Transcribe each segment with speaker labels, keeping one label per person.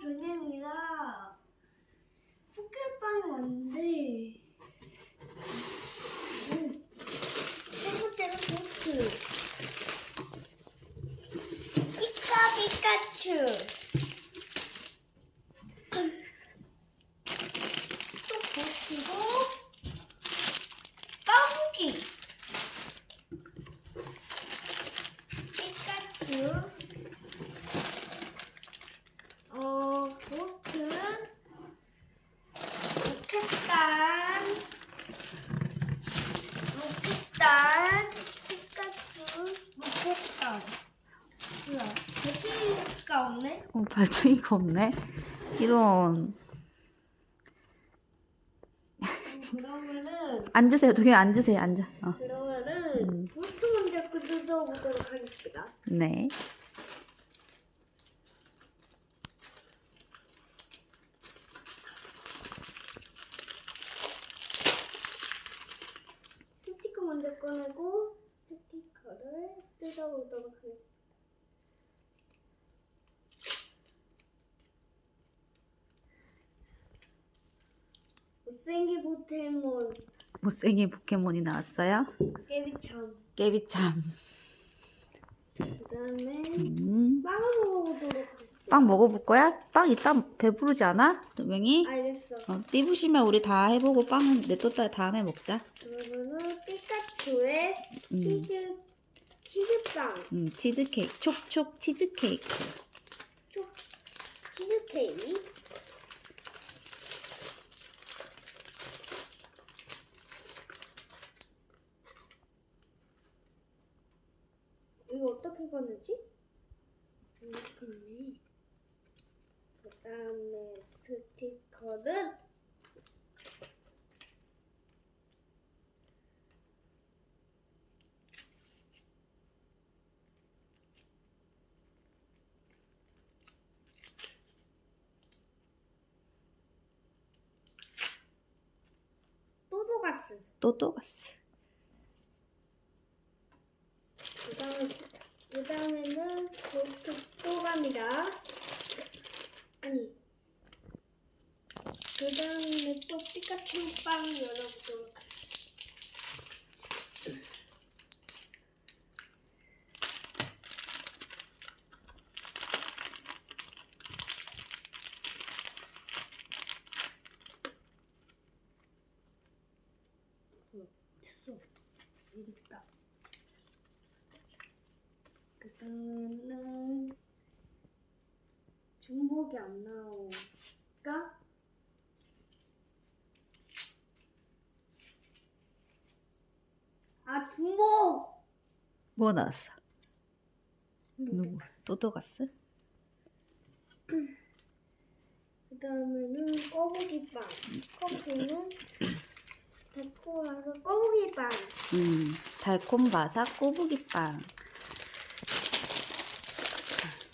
Speaker 1: 전입니다. 포켓빵이 왔는데. 음. 첫 번째는 보트. 피카 피카츄. 또 보트고 까부기. 피카츄. 어, 보트, 로켓단, 로켓단, 피카츄, 로켓단. 뭐야, 배터리가 없네?
Speaker 2: 어, 발전기가 없네. 이런.
Speaker 1: 그러면은,
Speaker 2: 앉으세요. 동현 앉으세요. 앉아. 어.
Speaker 1: 그러면은,
Speaker 2: 음.
Speaker 1: 보트 먼저 뜯어보도록 하겠습니다.
Speaker 2: 네.
Speaker 1: 스티커 먼저 꺼내고, 스티커를 뜯어보도록 하겠습니다. 못생긴 포켓몬
Speaker 2: 못생긴 포켓몬이 나왔어요.
Speaker 1: 깨비참
Speaker 2: 깨비참.
Speaker 1: 그 다음에
Speaker 2: 음.
Speaker 1: 빵을 먹어보도록 하겠습니다
Speaker 2: 빵 먹어볼 거야? 빵 이따 배부르지 않아? 동영이?
Speaker 1: 알겠어
Speaker 2: 어, 띠부시면 우리 다 해보고 빵은 냅뒀다 다음에 먹자.
Speaker 1: 그러면은 피카츄의
Speaker 2: 음.
Speaker 1: 치즈 치즈빵
Speaker 2: 음, 치즈케이크. 촉촉 치즈케이크.
Speaker 1: 쪽 치즈케이크 이거 어떻게 꺼내지? 이렇게 있네 그 다음에 스티커는 또도가스
Speaker 2: 또또가스.
Speaker 1: 그 다음에 그 다음에는 보트 또 갑니다. 아니 그 다음에 또 피카츄 빵 열어보도록 있다. 그 다음에는 중복이 안 나오니까 아 중복!
Speaker 2: 뭐 나왔어? 누구? 또또가스?
Speaker 1: 그 다음에는 꼬부기빵. 커피는 달콤해서 꼬부기빵.
Speaker 2: 음, 달콤 바삭 꼬부기빵.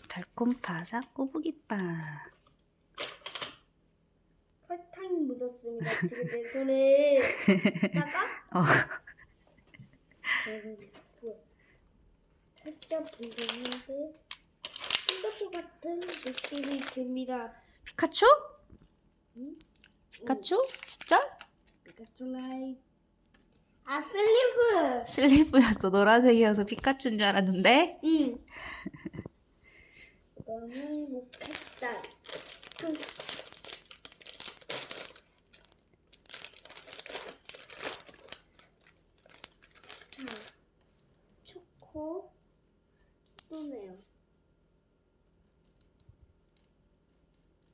Speaker 2: 달콤 바삭 꼬부기빵.
Speaker 1: 설탕이 묻었습니다. 지금 내 손에.
Speaker 2: 어,
Speaker 1: 살짝 불렸는데 흰것 같은 느낌이 듭니다.
Speaker 2: 피카츄?
Speaker 1: 응?
Speaker 2: 피카츄? 진짜?
Speaker 1: 피카츄 라이. 아 슬리브.
Speaker 2: 슬리브였어. 노란색이어서 피카츄인 줄 알았는데.
Speaker 1: 응. 로켓단. 그 자, 초코 또네요.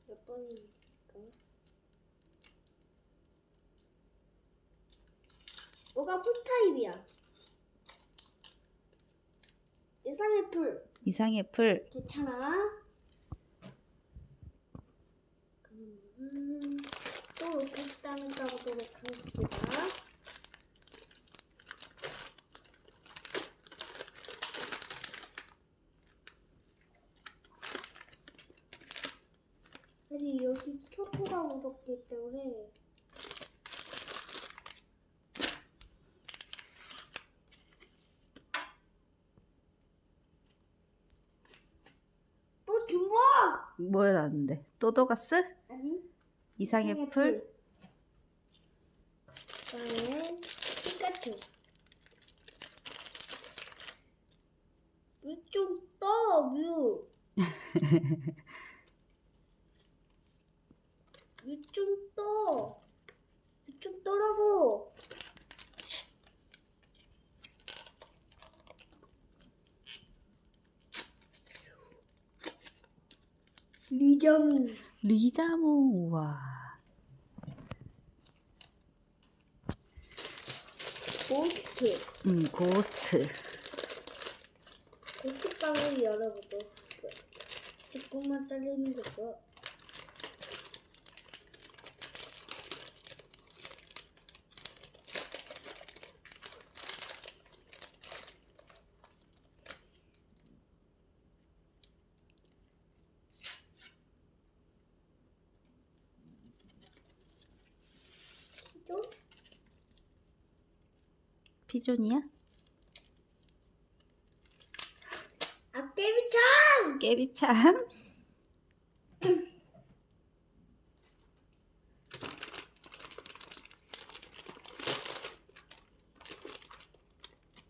Speaker 1: 몇 번입니까? 뭐가 풀타입이야? 예상의 풀.
Speaker 2: 이상의 풀.
Speaker 1: 괜찮아. 그러면 또 로켓단을 까보도록 하겠습니다. 사실 여기 초코가 묻었기 때문에 또 중복!
Speaker 2: 뭐에 나왔는데? 또도가스?
Speaker 1: 아니
Speaker 2: 이상의 풀?
Speaker 1: 그다음에 피카츄 뮤좀떠 뮤 뮤좀떠 뮤좀 떠라고 리정
Speaker 2: 리자몽, 우와.
Speaker 1: 고스트
Speaker 2: 음, 고스트.
Speaker 1: 고스트 빵을 열어보도록 할게요. 조금만 잘리는 거죠. 좀
Speaker 2: 피존이야?
Speaker 1: 앞데비참
Speaker 2: 깨비참.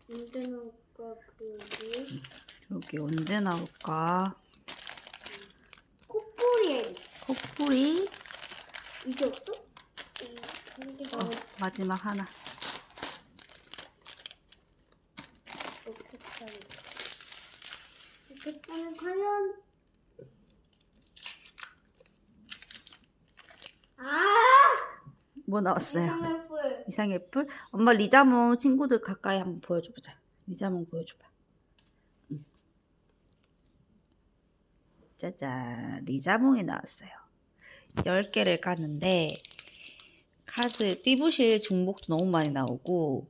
Speaker 1: 언제 나올까 그게
Speaker 2: 여기 언제 나올까?
Speaker 1: 코뿔이
Speaker 2: 코뿔이.
Speaker 1: 이게 없어?
Speaker 2: 어, 마지막 하나.
Speaker 1: 로켓탄 과연
Speaker 2: 아뭐 나왔어요?
Speaker 1: 이상한 뿔
Speaker 2: 이상의 풀? 엄마 리자몽 친구들 가까이 한번 보여줘보자. 리자몽 보여줘봐. 음. 짜잔, 리자몽이 나왔어요. 10개를 깠는데 카드 띠부실 중복도 너무 많이 나오고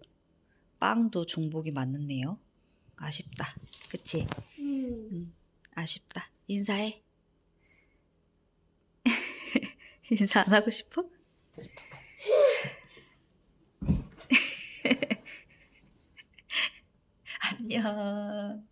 Speaker 2: 빵도 중복이 많네요. 아쉽다. 그치?
Speaker 1: 음.
Speaker 2: 아쉽다. 인사해. 인사 안 하고 싶어? 안녕.